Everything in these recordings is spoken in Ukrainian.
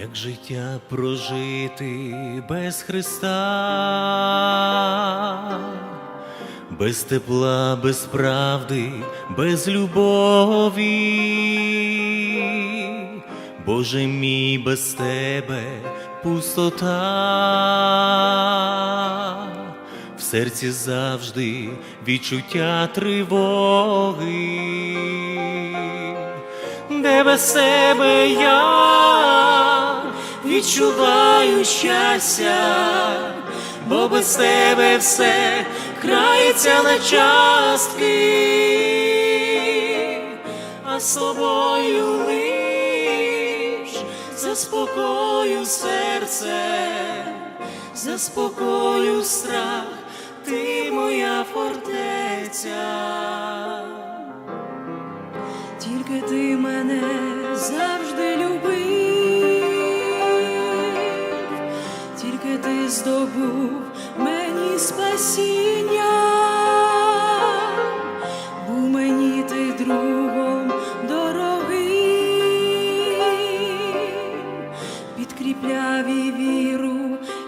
Як життя прожити без Христа, без тепла, без правди, без любові, Боже мій без тебе пустота, в серці завжди відчуття тривоги де без себе я відчуваю щастя, бо без тебе все крається на частки, а з тобою лиш заспокою серце, заспокою страх, ти моя фортеця. Тільки ти мене завжди любив, тільки ти здобув мені спасіння, був мені ти другом дорогий, підкріпляв і віру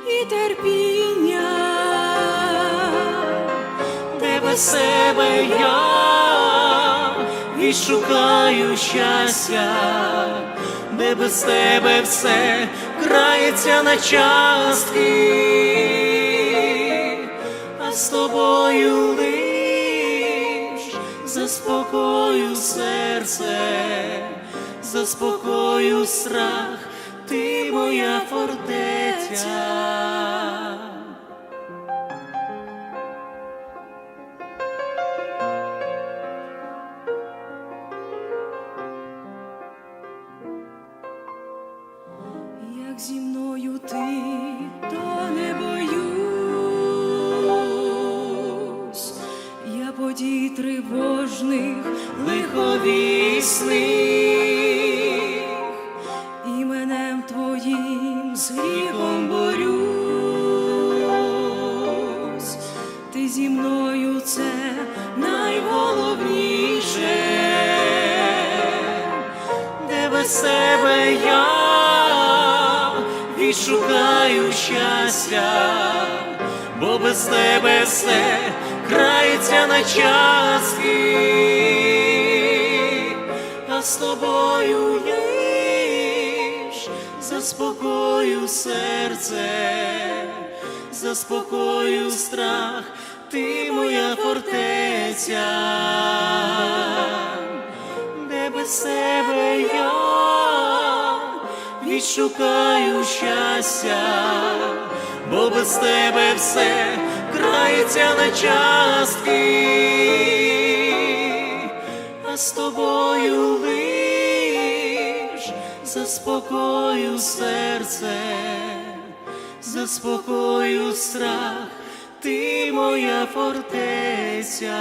і терпіння, де без себе я відшукаю щастя, де без тебе все крається на частки, а з тобою лиш заспокою серце, заспокою страх, ти моя фортеця. Як зі мною ти, то не боюсь, я подій тривожних лиховісних, іменем твоїм з гріхом борюсь, ти зі мною це найголовніше, де без себе я відшукаю щастя, бо без тебе все крається на частки, а з тобою лиш заспокою серце, заспокою страх, ти моя фортеця, де без себе я відшукаю щастя, бо без тебе все крається на частки, а з тобою лиш заспокою серце, заспокою страх, ти моя фортеця.